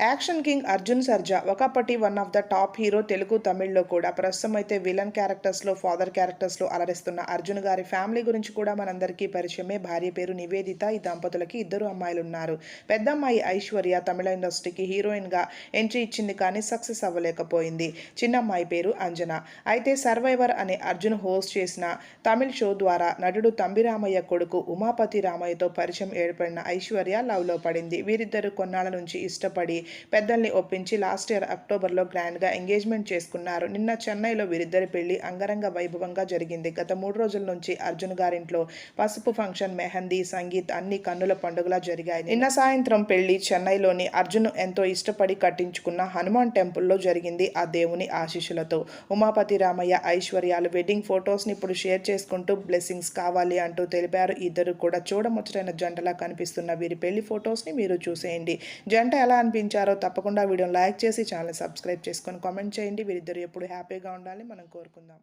Action king Arjun Sarja ఒకప్పటి one of the top hero Telugu తమిళ్ళో కూడా ప్రస్తుతం అయితే విలన్ క్యారెక్టర్స్లో ఫాదర్ క్యారెక్టర్స్లో అలరిస్తున్న అర్జున్ గారి ఫ్యామిలీ గురించి కూడా మనందరికీ పరిచయమే. భార్య పేరు నివేదిత. ఈ దంపతులకి ఇద్దరు అమ్మాయిలు ఉన్నారు పెద్ద అమ్మాయి ఐశ్వర్య తమిళ ఇండస్ట్రీకి హీరోయిన్గా ఎంట్రీ ఇచ్చింది కానీ సక్సెస్ అవ్వలేకపోయింది. చిన్న అమ్మాయి పేరు అంజన. అయితే సర్వైవర్ అనే అర్జున్ హోస్ట్ చేసిన తమిళ్ షో ద్వారా నటుడు తంబిరామయ్య కొడుకు ఉమాపతి రామయ్యతో పరిచయం ఏర్పడిన ఐశ్వర్య లవ్లో పడింది. వీరిద్దరు కొన్నాళ్ళ నుంచి ఇష్టపడి పెద్దల్ని ఒప్పించి లాస్ట్ ఇయర్ అక్టోబర్లో గ్రాండ్గా ఎంగేజ్మెంట్ చేసుకున్నారు. నిన్న చెన్నైలో వీరిద్దరి పెళ్ళి అంగరంగ వైభవంగా జరిగింది. గత మూడు రోజుల నుంచి అర్జున్ గారింట్లో పసుపు ఫంక్షన్ మెహందీ సంగీత్ అన్ని కన్నుల పండుగలా జరిగాయి. నిన్న సాయంత్రం పెళ్ళి చెన్నైలోని అర్జున్ ఎంతో ఇష్టపడి కట్టించుకున్న హనుమాన్ టెంపుల్లో జరిగింది ఆ దేవుని ఆశీస్సులతో. ఉమాపతి రామయ్య ఐశ్వర్యాలు వెడ్డింగ్ ఫొటోస్ని ఇప్పుడు షేర్ చేసుకుంటూ బ్లెస్సింగ్స్ కావాలి అంటూ తెలిపారు. ఇద్దరు కూడా చూడముచ్చటైన జంటలా కనిపిస్తున్న వీరి పెళ్ళి ఫొటోస్ని మీరు చూసేయండి. జంట ఎలా అనిపించారు? తప్పకుండా వీడియోని లైక్ చేసి ఛానల్ సబ్స్క్రైబ్ చేసుకొని కామెంట్ చేయండి. వీరిద్దరు ఎప్పుడు హ్యాపీగా ఉండాలి మనం కోరుకుందాం.